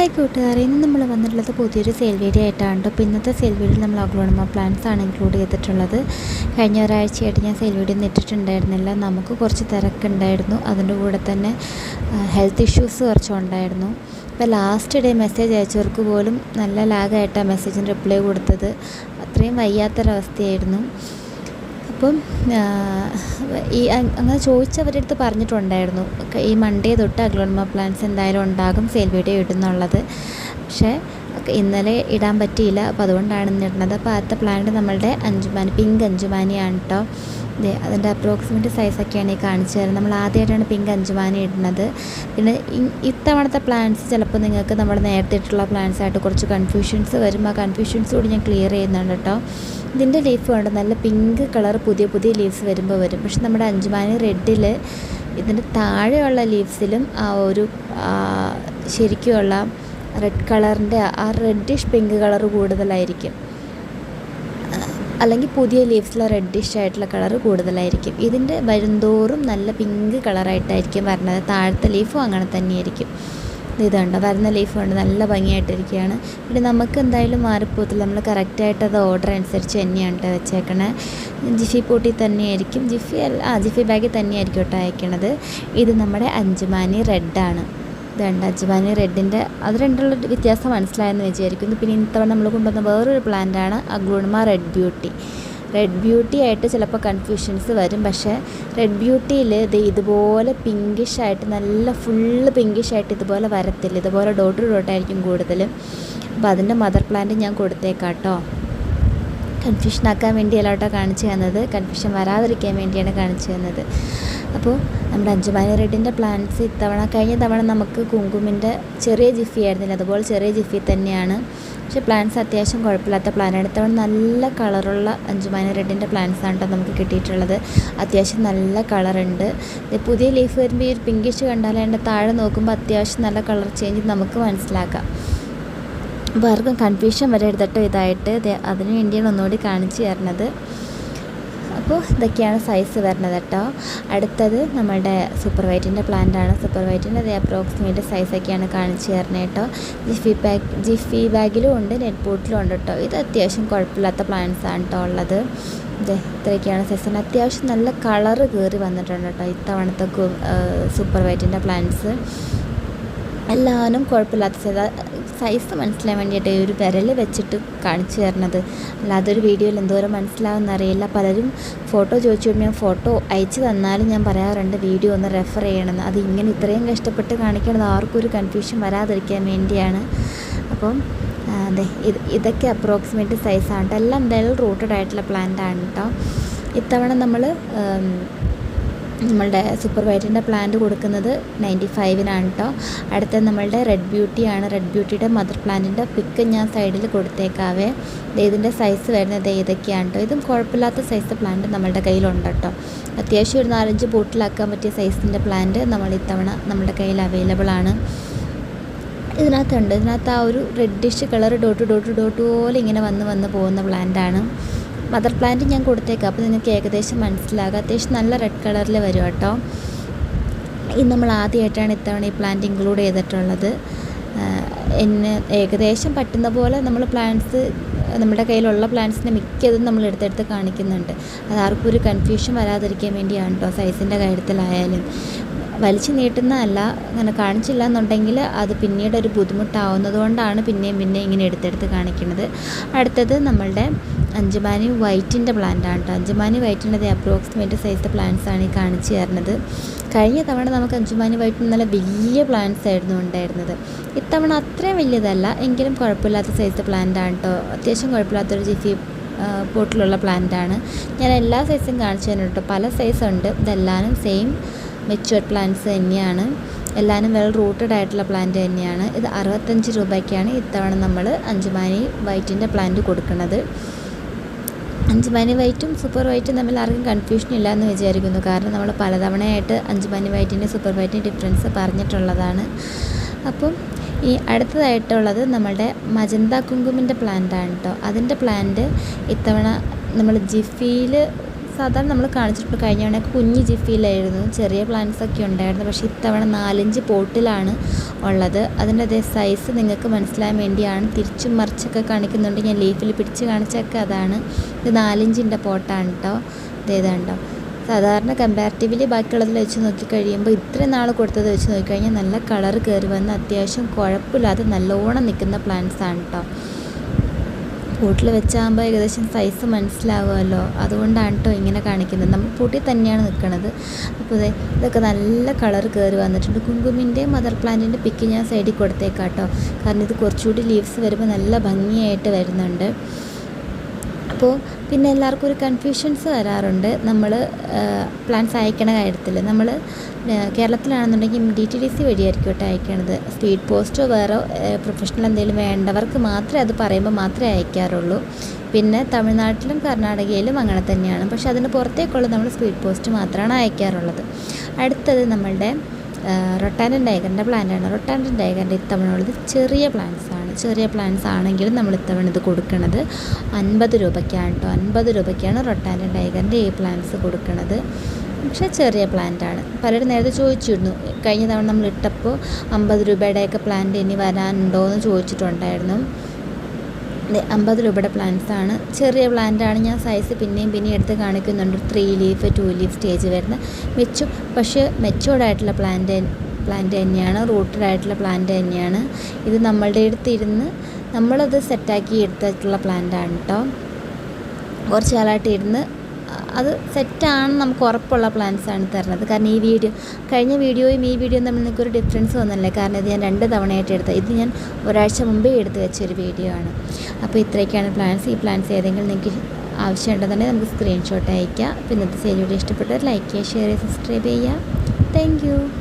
Hi കൂട്ടുകാരെ ഇന്ന് നമ്മൾ വന്നിട്ടുള്ളത് പുതിയൊരു സെയിൽ വീഡിയോ ആയിട്ടാണ് അപ്പോൾ ഇന്നത്തെ സെയിൽ വീഡിയോയിൽ നമ്മൾ അഗ്ലോണമ പ്ലാന്റ്സ് ആണ് ഇൻക്ലൂഡ് ചെയ്തിട്ടുള്ളത്. കഴിഞ്ഞ ഒരാഴ്ചയായിട്ട് ഞാൻ സെയിൽ വീഡിയോ ഇട്ടിട്ടുണ്ടായിരുന്നില്ല. നമുക്ക് കുറച്ച് തിരക്കുണ്ടായിരുന്നു അതിന്റെ കൂടെ തന്നെ ഹെൽത്ത് ഇഷ്യൂസ് കുറച്ചുണ്ടായിരുന്നു ഇപ്പോൾ ലാസ്റ്റ് ഡേ മെസ്സേജ് അയച്ചവർക്ക് പോലും നല്ല ലാഗായിട്ടാണ് മെസ്സേജിന് റിപ്ലൈ കൊടുത്തത്. അത്രയും വയ്യാത്തൊരവസ്ഥയായിരുന്നു. അപ്പം ഈ അങ്ങനെ ചോദിച്ചവരുടെ പറഞ്ഞിട്ടുണ്ടായിരുന്നു ഈ മൺഡേ തൊട്ട് അഗ്ലോൺമ പ്ലാൻസ് എന്തായാലും ഉണ്ടാകും സെയിൽ വീഡിയോ ഇടുന്നുള്ളത്. പക്ഷേ ഇന്നലെ ഇടാൻ പറ്റിയില്ല. അപ്പോൾ അതുകൊണ്ടാണ് ഇന്ന് ഇടുന്നത്. അപ്പോൾ ആദ്യത്തെ പ്ലാന്റ് നമ്മളുടെ അഞ്ചുമാനി പിങ്ക് അഞ്ചുമാനിയാണ് കേട്ടോ ദേ അതിന്റെ അപ്രോക്സിമേറ്റ് സൈസൊക്കെയാണ് ഈ കാണിച്ചു തരുന്നത്. നമ്മൾ ആദ്യമായിട്ടാണ് പിങ്ക് അഞ്ചുമാനി ഇടുന്നത്. പിന്നെ ഇത്തവണത്തെ പ്ലാന്റ്സ് ചിലപ്പോൾ നിങ്ങൾക്ക് നമ്മൾ നേരത്തെ ഇട്ടുള്ള ആയിട്ട് കുറച്ച് കൺഫ്യൂഷൻസ് വരും. ആ കൺഫ്യൂഷൻസ് കൂടി ഞാൻ ക്ലിയർ ചെയ്യുന്നുണ്ട് കേട്ടോ. ഇതിന്റെ ലീഫ് കണ്ട്? നല്ല പിങ്ക് കളർ പുതിയ പുതിയ ലീവ്സ് വരുമ്പോൾ വരും. പക്ഷെ നമ്മുടെ അഞ്ചുമാനി റെഡിൽ ഇതിന്റെ താഴെയുള്ള ലീവ്സിലും ആ ഒരു ശരിക്കുമുള്ള റെഡ് കളറിന്റെ ആ റെഡിഷ് പിങ്ക് കളർ കൂടുതലായിരിക്കും. അല്ലെങ്കിൽ പുതിയ ലീവ്സിലെ റെഡിഷ് ആയിട്ടുള്ള കളർ കൂടുതലായിരിക്കും. ഇതിന്റെ വരുംതോറും നല്ല പിങ്ക് കളറായിട്ടായിരിക്കും വരുന്നത്. താഴത്തെ ലീഫും അങ്ങനെ തന്നെയായിരിക്കും. ഇതുണ്ട് വരുന്ന ലീഫ് ഉണ്ട് നല്ല ഭംഗിയായിട്ടിരിക്കുകയാണ്. പിന്നെ നമുക്ക് എന്തായാലും മാറിപ്പോകത്തില്ല. നമ്മൾ കറക്റ്റായിട്ട് അത് ഓർഡർ അനുസരിച്ച് തന്നെയാണ് കേട്ടോ വെച്ചേക്കണേ. ജിഫി പൂട്ടി തന്നെയായിരിക്കും. ജിഫി ആ ജിഫി ബാഗിൽ തന്നെയായിരിക്കും കേട്ടോ അയക്കണത്. ഇത് നമ്മുടെ അഞ്ചുമാനി റെഡാണ് ഇതുണ്ട് അജ്വാനി റെഡിന്റെ അത് രണ്ടുള്ള വ്യത്യാസം മനസ്സിലായെന്ന് വിചാരിക്കുന്നു. പിന്നെ ഇത്തവണ നമ്മൾ കൊണ്ടുവന്ന വേറൊരു പ്ലാന്റാണ് aglaonema red beauty red beauty ആയിട്ട് ചിലപ്പോൾ കൺഫ്യൂഷൻസ് വരും. പക്ഷേ റെഡ് ബ്യൂട്ടിയിൽ ഇത് ഇതുപോലെ പിങ്കിഷ് ആയിട്ട് നല്ല ഫുള്ള് പിങ്കിഷ് ആയിട്ട് ഇതുപോലെ വരത്തില്ല. ഇതുപോലെ ഡോട്ട് ഡോട്ടായിരിക്കും കൂടുതലും. അപ്പോൾ അതിന്റെ മദർ പ്ലാന്റ് ഞാൻ കൊടുത്തേക്കാം കേട്ടോ കൺഫ്യൂഷൻ ആക്കാൻ വേണ്ടിയല്ല കേട്ടോ കാണിച്ചു തന്നത്. കൺഫ്യൂഷൻ വരാതിരിക്കാൻ വേണ്ടിയാണ് കാണിച്ചു തന്നത്. അപ്പോൾ നമ്മുടെ അഞ്ചുമാനി റെഡിന്റെ പ്ലാന്റ്സ് ഇത്തവണ കഴിഞ്ഞ തവണ നമുക്ക് കുങ്കുമിന്റെ ചെറിയ ജിഫി ആയിരുന്നില്ല. അതുപോലെ ചെറിയ ജിഫി തന്നെയാണ്. പക്ഷേ പ്ലാന്റ്സ് അത്യാവശ്യം കുഴപ്പമില്ലാത്ത പ്ലാനാണ് ഇത്തവണ നല്ല കളറുള്ള അഞ്ചുമാനി റെഡിന്റെ പ്ലാന്റ്സ് ആണ് കേട്ടോ നമുക്ക് കിട്ടിയിട്ടുള്ളത്. അത്യാവശ്യം നല്ല കളറുണ്ട് പുതിയ ലീഫ് വരുമ്പോൾ ഈ ഒരു പിങ്കിഷ് കണ്ടാൽ അതിന്റെ താഴെ നോക്കുമ്പോൾ അത്യാവശ്യം നല്ല കളർ ചേഞ്ച് നമുക്ക് മനസ്സിലാക്കാം. അപ്പോൾ ആർക്കും കൺഫ്യൂഷൻ വരെ കേട്ടോ ഇതായിട്ട് അതിന് വേണ്ടിയാണ് ഒന്നുകൂടി കാണിച്ചു തരണത് അപ്പോൾ ഇതൊക്കെയാണ് സൈസ് വരുന്നത് കേട്ടോ. അടുത്തത് നമ്മുടെ സൂപ്പർ വൈറ്റിന്റെ പ്ലാന്റാണ് സൂപ്പർ വൈറ്റിന്റെ അതേ അപ്രോക്സിമേറ്റ് സൈസൊക്കെയാണ് കാണിച്ചു തരണത് കേട്ടോ. ജിഫി ബാഗ് ജിഫി ബാഗിലും ഉണ്ട് നെറ്റ് ബോട്ടിലും ഉണ്ട് കേട്ടോ. ഇത് അത്യാവശ്യം കുഴപ്പമില്ലാത്ത പ്ലാന്റ്സ് ആണ് കേട്ടോ ഉള്ളത്. ഇത് ഇത്രയൊക്കെയാണ് സൈസ് അത്യാവശ്യം നല്ല കളറ് കയറി വന്നിട്ടുണ്ട് കേട്ടോ ഇത്തവണത്തെ സൂപ്പർ വൈറ്റിന്റെ പ്ലാന്റ്സ് എല്ലാവരും കുഴപ്പമില്ലാത്ത സൈസ് സൈസ് മനസ്സിലാൻ വേണ്ടിയിട്ട് ഒരു വിരൽ വെച്ചിട്ട് കാണിച്ചു തരണത്. അല്ലാതെ ഒരു വീഡിയോയിൽ എന്തോരം മനസ്സിലാവുമെന്ന് അറിയില്ല. പലരും ഫോട്ടോ ചോദിച്ചുകൊണ്ട് ഞാൻ ഫോട്ടോ അയച്ചു തന്നാലും ഞാൻ പറയാറുണ്ട് വീഡിയോ ഒന്ന് റെഫർ ചെയ്യണമെന്ന്. അത് ഇങ്ങനെ ഇത്രയും കഷ്ടപ്പെട്ട് കാണിക്കണത് ആർക്കും ഒരു കൺഫ്യൂഷൻ വരാതിരിക്കാൻ വേണ്ടിയാണ്. അപ്പം അതെ ഇത് ഇതൊക്കെ അപ്രോക്സിമേറ്റ് സൈസാണ് കേട്ടോ എല്ലാം വെൽ റൂട്ടഡ് ആയിട്ടുള്ള പ്ലാന്റ് ആണ് കേട്ടോ ഇത്തവണ നമ്മൾ നമ്മളുടെ സൂപ്പർ വൈറ്റിന്റെ പ്ലാന്റ് കൊടുക്കുന്നത് നയന്റി ഫൈവിനാണ് കേട്ടോ അടുത്ത നമ്മളുടെ റെഡ് ബ്യൂട്ടിയാണ് റെഡ് ബ്യൂട്ടിയുടെ മദർ പ്ലാന്റിന്റെ പിക്ക് ഞാൻ സൈഡിൽ കൊടുത്തേക്കാവേ. ഇതിന്റെ സൈസ് വരുന്നത് ദേ ഇതൊക്കെയാണ് കേട്ടോ ഇതും കുഴപ്പമില്ലാത്ത സൈസ് പ്ലാന്റ് നമ്മളുടെ കയ്യിലുണ്ട് കേട്ടോ അത്യാവശ്യം ഒരു നാലഞ്ച് ബോട്ടിലാക്കാൻ പറ്റിയ സൈസിന്റെ പ്ലാന്റ് നമ്മൾ ഇത്തവണ നമ്മുടെ കയ്യിൽ അവൈലബിൾ ആണ്. ഇതിനകത്തുണ്ട്. ഇതിനകത്ത് ആ ഒരു reddish colour dot dot dot പോലെ ഇങ്ങനെ വന്ന് വന്ന് പോകുന്ന പ്ലാന്റാണ് മദർ പ്ലാന്റ് ഞാൻ കൊടുത്തേക്കാം. അപ്പോൾ നിങ്ങൾക്ക് ഏകദേശം മനസ്സിലാകും. അത്യാവശ്യം നല്ല റെഡ് കളറിൽ വരും കേട്ടോ. ഇത് നമ്മൾ ആദ്യമായിട്ടാണ് ഇത്തവണ ഈ പ്ലാന്റ് ഇൻക്ലൂഡ് ചെയ്തിട്ടുള്ളത്. എന്നെ ഏകദേശം പറ്റുന്ന പോലെ നമ്മൾ പ്ലാന്റ്സ് നമ്മുടെ കയ്യിലുള്ള പ്ലാന്റ്സിന്റെ മിക്കതും നമ്മൾ എടുത്തെടുത്ത് കാണിക്കുന്നുണ്ട്. അത് ആർക്കും ഒരു കൺഫ്യൂഷൻ വരാതിരിക്കാൻ വേണ്ടിയാണ് കേട്ടോ സൈസിന്റെ കാര്യത്തിലായാലും. വലിച്ചു നീട്ടുന്നതല്ല അങ്ങനെ കാണിച്ചില്ല എന്നുണ്ടെങ്കിൽ അത് പിന്നീട് ഒരു ബുദ്ധിമുട്ടാവുന്നത് കൊണ്ടാണ് പിന്നെയും പിന്നെയും ഇങ്ങനെ എടുത്തെടുത്ത് കാണിക്കുന്നത്. അടുത്തത് നമ്മളുടെ അഞ്ചുമാനി വൈറ്റിന്റെ പ്ലാന്റാണ് കേട്ടോ. അഞ്ചുമാനി വൈറ്റിന്റെ അപ്രോക്സിമേറ്റ് സൈസ് പ്ലാന്റ്സ് ആണ് ഈ കാണിച്ചു തരുന്നത്. കഴിഞ്ഞ തവണ നമുക്ക് അഞ്ചുമാനി വൈറ്റിന് നല്ല വലിയ പ്ലാന്റ്സ് ആയിരുന്നു ഉണ്ടായിരുന്നത്. ഇത്തവണ അത്രയും വലിയതല്ല. എങ്കിലും കുഴപ്പമില്ലാത്ത സൈസ് പ്ലാന്റാണ് കേട്ടോ. അത്യാവശ്യം കുഴപ്പമില്ലാത്തൊരു ജിഫി പോട്ടിലുള്ള പ്ലാന്റാണ് ഞാൻ എല്ലാ സൈസും കാണിച്ചു തരുന്നുണ്ട് കേട്ടോ. പല സൈസ് ഉണ്ട്. ഇതെല്ലാനും സെയിം മെച്ചുവർ പ്ലാന്റ്സ് തന്നെയാണ്. എല്ലാനും വെൽ റൂട്ടഡ് ആയിട്ടുള്ള പ്ലാന്റ് തന്നെയാണ്. ഇത് അറുപത്തഞ്ച് രൂപയ്ക്കാണ് ഇത്തവണ നമ്മൾ അഞ്ചുമാനി വൈറ്റിന്റെ പ്ലാന്റ് കൊടുക്കുന്നത്. അഞ്ചുമാനി വൈറ്റും സൂപ്പർ വൈറ്റും തമ്മിൽ ആർക്കും കൺഫ്യൂഷൻ ഇല്ല എന്ന് വിചാരിക്കുന്നു. കാരണം നമ്മൾ പലതവണയായിട്ട് അഞ്ചുമാനി വൈറ്റിന്റെ സൂപ്പർ വൈറ്റിന്റെ ഡിഫറൻസ് പറഞ്ഞിട്ടുള്ളതാണ്. അപ്പം ഈ അടുത്തതായിട്ടുള്ളത് നമ്മുടെ മജന്ത കുങ്കുമിന്റെ പ്ലാന്റാണ് കേട്ടോ അതിന്റെ പ്ലാന്റ് ഇത്തവണ നമ്മൾ ജിഫിയിൽ സാധാരണ നമ്മൾ കാണിച്ചിട്ട് കഴിഞ്ഞ കുഞ്ഞ് ജിഫിയിലായിരുന്നു. ചെറിയ പ്ലാന്റ്സ് ഒക്കെ ഉണ്ടായിരുന്നു. പക്ഷേ ഇത്തവണ നാലഞ്ച് പോട്ടിലാണ് ഉള്ളത്. അതിന്റെ അതേ സൈസ് നിങ്ങൾക്ക് മനസ്സിലാൻ വേണ്ടിയാണ്. തിരിച്ചും മറിച്ചൊക്കെ കാണിക്കുന്നുണ്ട്. ഞാൻ ലീഫിൽ പിടിച്ച് കാണിച്ചൊക്കെ അതാണ്. ഇത് നാലിഞ്ചിന്റെ പോട്ടാണ് കേട്ടോ ഇതേതാണ്ടോ സാധാരണ കമ്പാരിറ്റീവ്ലി ബാക്കിയുള്ളതിൽ വെച്ച് നോക്കി കഴിയുമ്പോൾ ഇത്രയും നാൾ കൊടുത്തത് വെച്ച് നോക്കിക്കഴിഞ്ഞാൽ നല്ല കളർ കയറി വന്ന് അത്യാവശ്യം കുഴപ്പമില്ലാതെ നല്ലോണം നിൽക്കുന്ന പ്ലാന്റ്സ് ആണ് കേട്ടോ കൂട്ടിൽ വെച്ചാകുമ്പോൾ ഏകദേശം സൈസ് മനസ്സിലാവുമല്ലോ. അതുകൊണ്ടാണ് കേട്ടോ ഇങ്ങനെ കാണിക്കുന്നത്. നമ്മൾ പൂട്ടിൽ തന്നെയാണ് നിൽക്കുന്നത് അപ്പോൾ ഇതേ ഇതൊക്കെ നല്ല കളർ കയറി വന്നിട്ടുണ്ട്. കുങ്കുമിന്റെ മദർ പ്ലാന്റിന്റെ പിക്ക് ഞാൻ സൈഡിൽ കൊടുത്തേക്കാം കേട്ടോ കാരണം ഇത് കുറച്ചുകൂടി ലീവ്സ് വരുമ്പോൾ നല്ല ഭംഗിയായിട്ട് വരുന്നുണ്ട്. അപ്പോൾ പിന്നെ എല്ലാവർക്കും ഒരു കൺഫ്യൂഷൻസ് വരാറുണ്ട്. നമ്മൾ പ്ലാൻസ് അയക്കണ കാര്യത്തിൽ നമ്മൾ കേരളത്തിലാണെന്നുണ്ടെങ്കിൽ ഡി ടി ഡി സി വഴിയായിരിക്കും കേട്ടോ അയക്കണത്. സ്പീഡ് പോസ്റ്റോ വേറെ പ്രൊഫഷണൽ എന്തെങ്കിലും വേണ്ടവർക്ക് മാത്രമേ അത് പറയുമ്പോൾ മാത്രമേ അയക്കാറുള്ളൂ. പിന്നെ തമിഴ്നാട്ടിലും കർണാടകയിലും അങ്ങനെ തന്നെയാണ്. പക്ഷേ അതിന് പുറത്തേക്കുള്ള നമ്മൾ സ്പീഡ് പോസ്റ്റ് മാത്രമാണ് അയക്കാറുള്ളത്. അടുത്തത് നമ്മളുടെ റൊട്ടാൻഡൻ ഡയഗറിന്റെ പ്ലാന്റാണ് റൊട്ടാൻഡൻ ഡയഗറിന്റെ ഇത്തവണ ഉള്ളത് ചെറിയ പ്ലാൻസ് ആണ്. ചെറിയ പ്ലാന്റ്സ് ആണെങ്കിലും നമ്മൾ ഇത്തവണ ഇത് കൊടുക്കുന്നത് അൻപത് രൂപയ്ക്കാണ് കേട്ടോ അൻപത് രൂപയ്ക്കാണ് റൊട്ടാൻഡൻ ടൈഗറിന്റെ ഈ പ്ലാന്റ്സ് കൊടുക്കുന്നത് പക്ഷേ ചെറിയ പ്ലാന്റ് ആണ് പലരും നേരത്തെ ചോദിച്ചിരുന്നു. കഴിഞ്ഞ തവണ നമ്മൾ ഇട്ടപ്പോൾ അമ്പത് രൂപയുടെയൊക്കെ പ്ലാന്റ് ഇനി വരാനുണ്ടോ എന്ന് ചോദിച്ചിട്ടുണ്ടായിരുന്നു അമ്പത് രൂപയുടെ ആണ്. ചെറിയ പ്ലാന്റ് ആണ് ഞാൻ സൈസ് പിന്നെയും പിന്നെയും എടുത്ത് കാണിക്കുന്നുണ്ട്. Three leaf two leaf stage വരുന്ന മെച്ചു പക്ഷേ മെച്ചുവേർഡ് ആയിട്ടുള്ള പ്ലാന്റ് പ്ലാന്റ് തന്നെയാണ് റൂട്ടഡ് ആയിട്ടുള്ള പ്ലാന്റ് തന്നെയാണ്. ഇത് നമ്മളുടെ അടുത്തിരുന്ന് നമ്മളത് സെറ്റാക്കി എടുത്തിട്ടുള്ള പ്ലാന്റ് ആണ് കേട്ടോ കുറച്ച് കാലമായിട്ട് ഇരുന്ന് അത് സെറ്റാണ് നമുക്ക് ഉറപ്പുള്ള പ്ലാൻസ് ആണ് തരുന്നത്. കാരണം ഈ വീഡിയോ കഴിഞ്ഞ വീഡിയോയും ഈ വീഡിയോയും തമ്മിൽ നിങ്ങൾക്കൊരു ഡിഫറൻസ് വന്നല്ലേ? കാരണം ഇത് ഞാൻ രണ്ട് തവണയായിട്ട് എടുത്തത് ഇത് ഞാൻ ഒരാഴ്ച മുമ്പേ എടുത്ത് വെച്ചൊരു വീഡിയോ ആണ്. അപ്പോൾ ഇത്രയൊക്കെയാണ് പ്ലാൻസ് ഈ പ്ലാൻസ് ഏതെങ്കിലും നിങ്ങൾക്ക് ആവശ്യമുണ്ടെന്നുണ്ടെങ്കിൽ നമുക്ക് സ്ക്രീൻഷോട്ട് അയയ്ക്കാം പിന്നെ സെയിൽ വീഡിയോ ഇഷ്ടപ്പെട്ടവർ ലൈക്ക് ചെയ്യുക ഷെയർ ചെയ്യുക സബ്സ്ക്രൈബ് ചെയ്യുക. താങ്ക്